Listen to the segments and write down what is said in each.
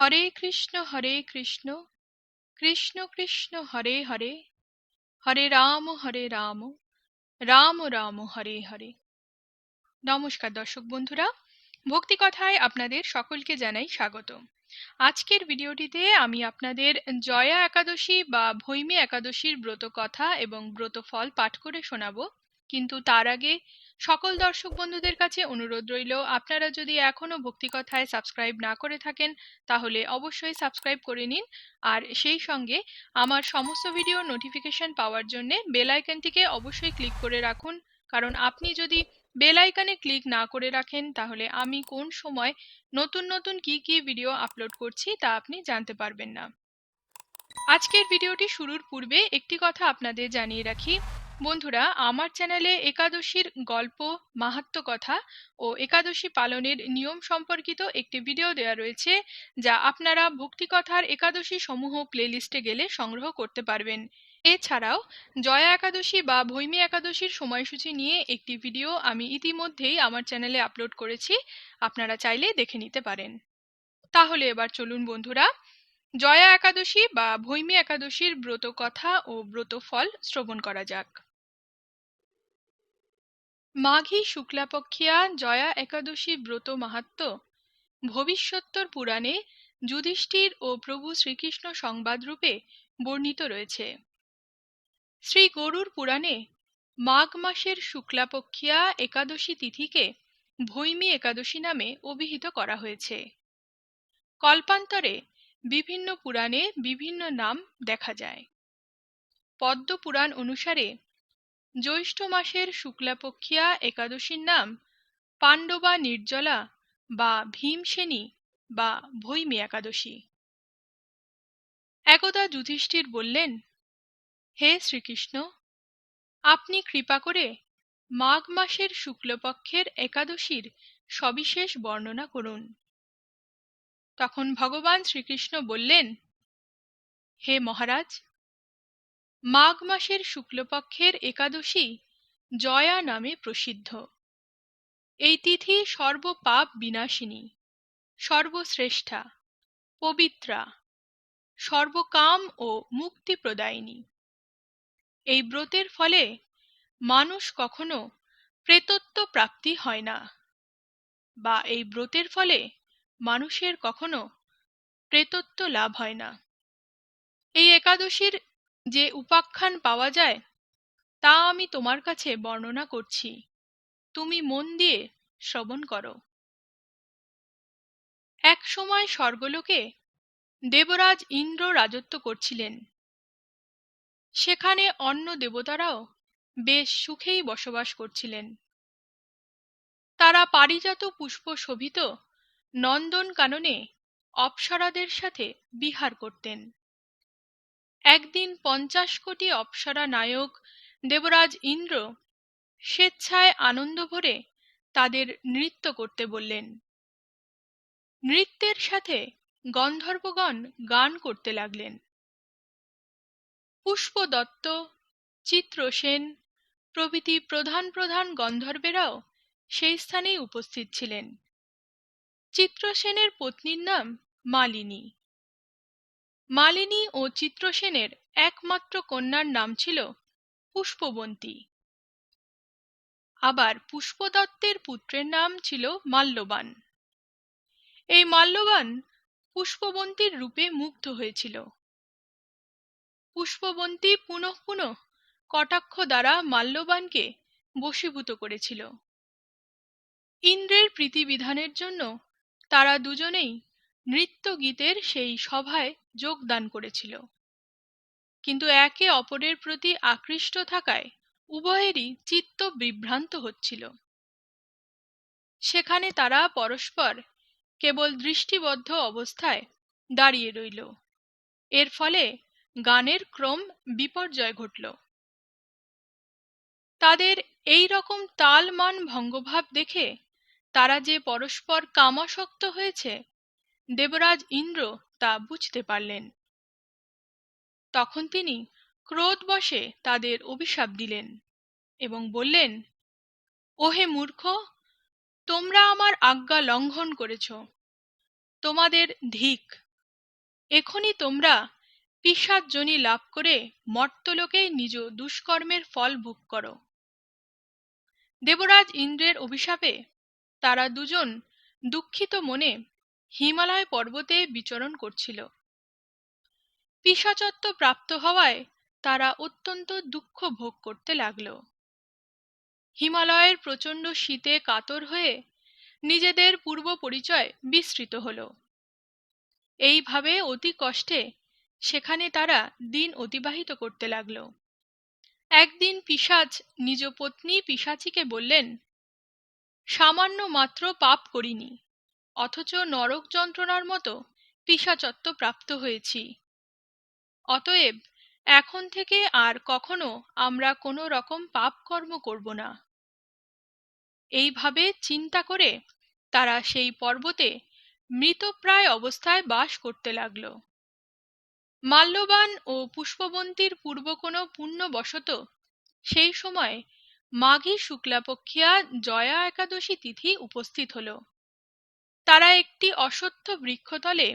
হরে কৃষ্ণ হরে কৃষ্ণ কৃষ্ণ কৃষ্ণ, হরে হরে হরে রাম হরে রাম রাম রাম, হরে হরে। নমস্কার দর্শক বন্ধুরা, ভক্তি কথায় আপনাদের সকলকে জানাই স্বাগত। আজকের ভিডিওটিতে আমি আপনাদের জয়া একাদশী বা ভৈমী একাদশীর ব্রত কথা এবং ব্রত ফল পাঠ করে শোনাবো। কিন্তু তার আগে সকল দর্শক বন্ধুদের কাছে অনুরোধ রইল, আপনারা যদি এখনও ভক্তিকথায় সাবস্ক্রাইব না করে থাকেন, তাহলে অবশ্যই সাবস্ক্রাইব করে নিন। আর সেই সঙ্গে আমার সমস্ত ভিডিও নোটিফিকেশন পাওয়ার জন্য বেল আইকনটিকে অবশ্যই ক্লিক করে রাখুন। কারণ আপনি যদি বেল আইকনে ক্লিক না করে রাখেন, তাহলে আমি কোন সময় নতুন নতুন কি কি ভিডিও আপলোড করছি তা আপনি জানতে পারবেন না। আজকের ভিডিওটি শুরুর পূর্বে একটি কথা আপনাদের জানিয়ে রাখি। বন্ধুরা, আমার চ্যানেলে একাদশীর গল্প মাহাত্ম কথা ও একাদশী পালনের নিয়ম সম্পর্কিত একটি ভিডিও দেওয়া রয়েছে, যা আপনারা ভক্তিকথার একাদশী সমূহ প্লেলিস্টে গেলে সংগ্রহ করতে পারবেন। এছাড়াও, জয়া একাদশী বা ভৈমী একাদশীর সময়সূচি নিয়ে একটি ভিডিও আমি ইতিমধ্যেই আমার চ্যানেলে আপলোড করেছি, আপনারা চাইলে দেখে নিতে পারেন। তাহলে এবার চলুন বন্ধুরা, জয়া একাদশী বা ভৈমী একাদশীর ব্রত কথা ও ব্রত ফল শ্রবণ করা যাক। মাঘী শুক্লাপক্ষিয়া জয়া একাদশী ব্রত মাহাত্ম। ভবিষ্যত্তর পুরাণে যুধিষ্ঠির ও প্রভু শ্রীকৃষ্ণ সংবাদরূপে বর্ণিত রয়েছে। শ্রী গরুর পুরাণে মাঘ মাসের শুক্লাপক্ষিয়া একাদশী তিথিকে ভৈমী একাদশী নামে অভিহিত করা হয়েছে। কল্পান্তরে বিভিন্ন পুরাণে বিভিন্ন নাম দেখা যায়। পদ্ম পুরাণ অনুসারে জ্যৈষ্ঠ মাসের শুক্লাপক্ষিয়া একাদশীর নাম পাণ্ডবা নির্জলা বা ভীমসেনী বা ভৈমী একাদশী। একদা যুধিষ্ঠির বললেন, হে শ্রীকৃষ্ণ, আপনি কৃপা করে মাঘ মাসের শুক্লপক্ষের একাদশীর সবিশেষ বর্ণনা করুন। তখন ভগবান শ্রীকৃষ্ণ বললেন, হে মহারাজ মাঘ মাসের শুক্লপক্ষের একাদশী জয়া নামে প্রসিদ্ধ। এই তিথি সর্বপাপ বিনাশিনী, সর্বশ্রেষ্ঠা, পবিত্রা, সর্বকাম ও মুক্তি প্রদায়িনী। এই ব্রতের ফলে মানুষ কখনো প্রেতত্ব প্রাপ্তি হয় না বা এই ব্রতের ফলে মানুষের কখনো প্রেতত্ব লাভ হয় না। এই একাদশীর যে উপাখ্যান পাওয়া যায়, তা আমি তোমার কাছে বর্ণনা করছি। তুমি মন দিয়ে শ্রবণ করো। এক সময় স্বর্গলোকে দেবরাজ ইন্দ্র রাজত্ব করছিলেন। সেখানে অন্য দেবতারাও বেশ সুখেই বসবাস করছিলেন। তারা পারিজাত পুষ্প শোভিত নন্দন কাননে অপ্সরাদের সাথে বিহার করতেন। একদিন পঞ্চাশ কোটি অপ্সরা নায়ক দেবরাজ ইন্দ্র স্বেচ্ছায় আনন্দ ভরে তাদের নৃত্য করতে বললেন। নৃত্যের সাথে গন্ধর্বগণ গান করতে লাগলেন। পুষ্প দত্ত চিত্রসেন প্রভৃতি প্রধান প্রধান গন্ধর্বেরাও সেই স্থানেই উপস্থিত ছিলেন। চিত্রসেনের পত্নীর নাম মালিনী। মালিনী ও চিত্রসেনের একমাত্র কন্যার নাম ছিল পুষ্পবন্তী। আবার পুষ্পদত্তের পুত্রের নাম ছিল মাল্যবান। এই মাল্যবান পুষ্পবন্তীর রূপে মুগ্ধ হয়েছিল। পুষ্পবন্তী পুনঃ পুনঃ কটাক্ষ দ্বারা মাল্যবানকে বশীভূত করেছিল। ইন্দ্রের প্রীতিবিধানের জন্য তারা দুজনেই নৃত্য গীতের সেই সভায় যোগদান করেছিল। কিন্তু একে অপরের প্রতি আকৃষ্ট থাকায় উভয়েরই চিত্ত বিভ্রান্ত হচ্ছিল। সেখানে তারা পরস্পর কেবল দৃষ্টিবদ্ধ অবস্থায় দাঁড়িয়ে রইল। এর ফলে গানের ক্রম বিপর্যয় ঘটল। তাদের এই রকম তাল মান ভঙ্গভাব দেখে তারা যে পরস্পর কামাসক্ত হয়েছে, দেবরাজ ইন্দ্র তা বুঝতে পারলেন। তখন তিনি ক্রোধবশে তাদের অভিশাপ দিলেন এবং বললেন, ওহে মূর্খ, তোমরা আমার আজ্ঞা লঙ্ঘন করেছ। তোমাদের ধিক, এখনই তোমরা পিসাজ্জনী লাভ করে মর্তলোকে নিজ দুষ্কর্মের ফল ভোগ করো। দেবরাজ ইন্দ্রের অভিশাপে তারা দুজন দুঃখিত মনে হিমালয় পর্বতে বিচরণ করছিল। পিসাচত্ব প্রাপ্ত হওয়ায় তারা অত্যন্ত দুঃখ ভোগ করতে লাগল। হিমালয়ের প্রচণ্ড শীতে কাতর হয়ে নিজেদের পূর্ব পরিচয় বিস্তৃত হল। এইভাবে অতি কষ্টে সেখানে তারা দিন অতিবাহিত করতে লাগল। একদিন পিসাচ নিজ পত্নী পিসাচিকে বললেন, সামান্য মাত্র পাপ করিনি অথচ নরক যন্ত্রণার মতো পিসাচত্ব প্রাপ্ত হয়েছি। অতএব এখন থেকে আর কখনো আমরা কোনো রকম পাপ কর্ম করব না। এইভাবে চিন্তা করে তারা সেই পর্বতে মৃতপ্রায় অবস্থায় বাস করতে লাগল। মাল্যবান ও পুষ্পবন্তীর পূর্ব কোনো পুণ্যবশত সেই সময় মাঘী শুক্লাপক্ষিয়া জয়া একাদশী তিথি উপস্থিত হল। তারা একটি অসত্য বৃক্ষতলে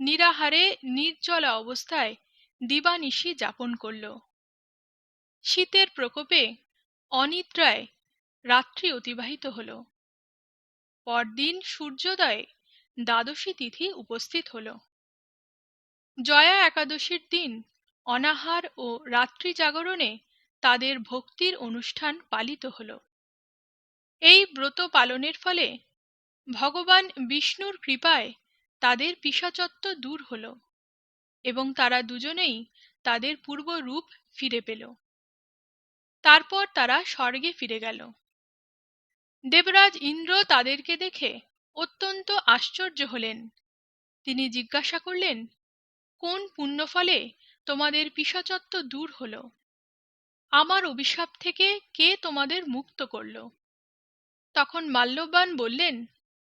নিরাহারে, নির্জলা অবস্থায় দিবানিশি যাপন করল। শীতের প্রকোপে অনিদ্রায় রাত্রি অতিবাহিত হল। পরদিন সূর্যোদয়ে দ্বাদশী তিথি উপস্থিত হল। জয়া একাদশীর দিন অনাহার ও রাত্রি জাগরণে তাদের ভক্তির অনুষ্ঠান পালিত হল। এই ব্রত পালনের ফলে ভগবান বিষ্ণুর কৃপায় তাদের পিসাচত্ব দূর হল এবং তারা দুজনেই তাদের পূর্ব রূপ ফিরে পেল। তারপর তারা স্বর্গে ফিরে গেল। দেবরাজ ইন্দ্র তাদেরকে দেখে অত্যন্ত আশ্চর্য হলেন। তিনি জিজ্ঞাসা করলেন, কোন পুণ্যফলে তোমাদের পিসাচত্ব দূর হল? আমার অভিশাপ থেকে কে তোমাদের মুক্ত করল? তখন মাল্যবান বললেন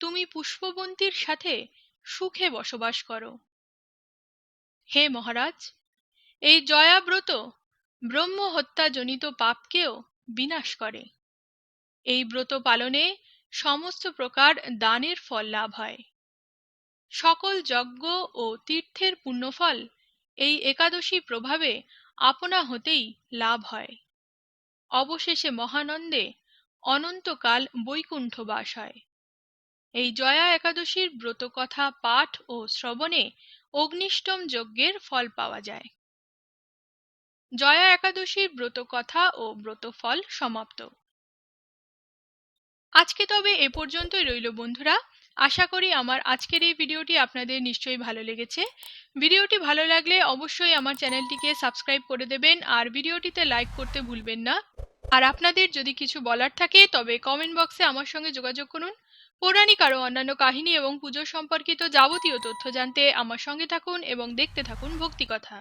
তুমি পুষ্পবন্তীর সাথে সুখে বসবাস করো। হে মহারাজ, এই জয়াব্রত ব্রহ্ম হত্যাজনিত পাপকেও বিনাশ করে। এই ব্রত পালনে সমস্ত প্রকার দানের ফল লাভ হয়। সকল যজ্ঞ ও তীর্থের পুণ্যফল এই একাদশী প্রভাবে আপনা হতেই লাভ হয়। অবশেষে মহানন্দে অনন্তকাল বৈকুণ্ঠ বাস হয়। এই জয়া একাদশীর ব্রত কথা পাঠ ও শ্রবণে অগ্নিষ্টম যজ্ঞের ফল পাওয়া যায়। জয়া একাদশীর ব্রত কথা ও ব্রত ফল সমাপ্ত। আজকে তবে এ পর্যন্তই রইল বন্ধুরা। আশা করি আমার আজকের এই ভিডিওটি আপনাদের নিশ্চয়ই ভালো লেগেছে। ভিডিওটি ভালো লাগলে অবশ্যই আমার চ্যানেলটিকে সাবস্ক্রাইব করে দেবেন আর ভিডিওটিতে লাইক করতে ভুলবেন না। আর আপনাদের যদি কিছু বলার থাকে তবে কমেন্ট বক্সে আমার সঙ্গে যোগাযোগ করুন। পৌরাণিক আরও অন্যান্য কাহিনী এবং পুজো সম্পর্কিত যাবতীয় তথ্য জানতে আমার সঙ্গে থাকুন এবং দেখতে থাকুন ভক্তিকথা।